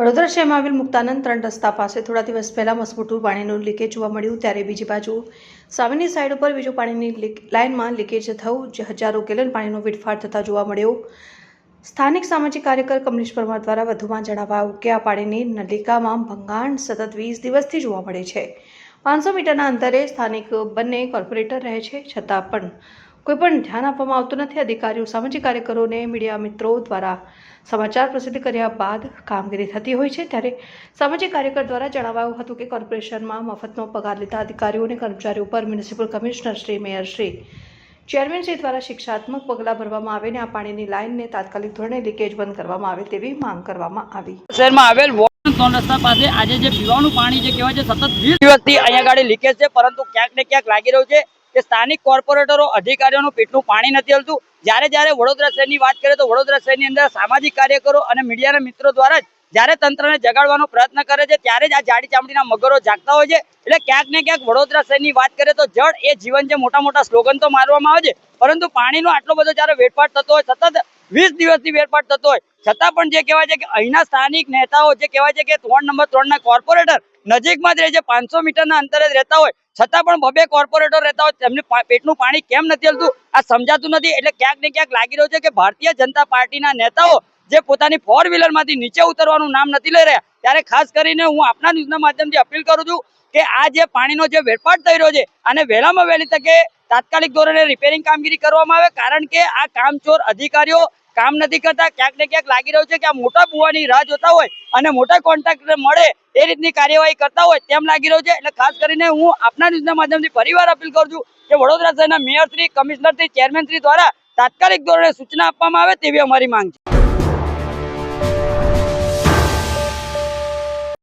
વડોદરા શહેરમાં આવેલ મુક્તાનંદ ત્રણ રસ્તા પાસે થોડા દિવસ પહેલા મસમોટું પાણીનું લીકેજ જોવા મળ્યું, ત્યારે બીજી બાજુ સામેની સાઈડ ઉપર બીજું પાણીની લાઇનમાં લીકેજ થયું, જે હજારો ગેલન પાણીનો વેડફાટ થતા જોવા મળ્યો. સ્થાનિક સામાજિક કાર્યકર કમલેશ પરમાર દ્વારા વધુમાં જણાવાયું કે આ પાણીની નલિકામાં ભંગાણ સતત વીસ દિવસથી જોવા મળે છે. પાંચસો મીટરના અંતરે સ્થાનિક બંને કોર્પોરેટર રહે છે, છતાં પણ કોઈ પણ ધ્યાન આપવામાં આવતું નથી. અધિકારીઓ, સામાજિક કાર્યકરોને મીડિયા મિત્રો દ્વારા સમાચાર પ્રસિદ્ધ કર્યા બાદ કામગીરી થતી હોય છે. ત્યારે સામાજિક કાર્યકર દ્વારા જણાવાયું હતું કે કોર્પોરેશનમાં મફતનો પગાર લેતા અધિકારીઓ અને કર્મચારીઓ પર municipal commissioner shri, mayor shri, chairman shri દ્વારા શિક્ષાત્મક પગલાં ભરવામાં આવે ને આ પાણીની લાઇનને તાત્કાલિક ધોરણે લીકેજ બંધ કરવામાં આવે તેવી માંગ કરવામાં આવી. શહેરમાં આવેલ પાસે આજે જે પીવાનું પાણી જે કહેવાય છે, સતત વીસ દિવસથી અહીંયા ગાડી લીકેજ છે, પરંતુ ક્યાંક ને ક્યાંક લાગી રહ્યું છે. કે સ્થાનિક કોર્પોરેટરો અધિકારીઓનું પેટનું પાણી નથી હલતું. જ્યારે જ્યારે વડોદરા શહેરની વાત કરીએ તો વડોદરા શહેરની અંદર સામાજિક કાર્યકરો અને મીડિયાના મિત્રો દ્વારા જ જ્યારે તંત્રને જગાડવાનો પ્રયત્ન કરે છે, ત્યારે જ આ જાડી ચામડીના મગરો જાગતા હોય છે. એટલે ક્યાંક ને ક્યાંક વડોદરા શહેરની વાત કરીએ તો જળ એ જીવન છે. મોટા મોટા સ્લોગન તો મારવામાં આવે છે. પરંતુ પાણીનો આટલો બધો જ્યારે વેડફાટ થતો હોય, સતત વીસ દિવસથી વેડફાટ થતો હોય. છતાં પણ જે કહેવાય છે કે અહીંના સ્થાનિક નેતાઓ, જે કહેવાય છે કે ત્રણ નંબર ત્રણના કોર્પોરેટર, નજીકમાં જ રહે છે, પાંચસો મીટરના અંતરે જ રહેતા હોય. છતાં પણ બબે કોર્પોરેટર રહેતા હોય, તેમને પેટનું પાણી કેમ નથી હલતું? આ સમજાતું નથી. એટલે ક્યાંક ને ક્યાંક લાગી રહ્યું છે કે ભારતીય જનતા પાર્ટીના નેતાઓ જે પોતાની ફોર વ્હીલરમાંથી નીચે ઉતરવાનું નામ નથી લઈ રહ્યા, ત્યારે ખાસ કરીને હું આપના ન્યૂઝના માધ્યમથી અપીલ કરું છું કે આ જે પાણીનો જે વેડફાટ થઈ રહ્યો છે અને વહેલામાં વહેલી તકે તાત્કાલિક ધોરણે રિપેરિંગ કામગીરી કરવામાં આવે, કારણ કે આ કામચોર અધિકારીઓ કામ નથી કરતા, ક્યાંક ને ક્યાંક લાગી રહ્યું છે કે આ મોટા બુવાની રાહ જોતા હોય અને મોટા કોન્ટ્રાક્ટર મળે એ રીતની કાર્યવાહી કરતા હોય તેમ લાગી રહ્યું છે. એટલે ખાસ કરીને હું આપના ન્યૂઝના માધ્યમથી ફરીવાર અપીલ કરું છું કે વડોદરા શહેરના mayor shri, commissioner shri chairman shri દ્વારા તાત્કાલિક ધોરણે સૂચના આપવામાં આવે તેવી અમારી માંગ છે.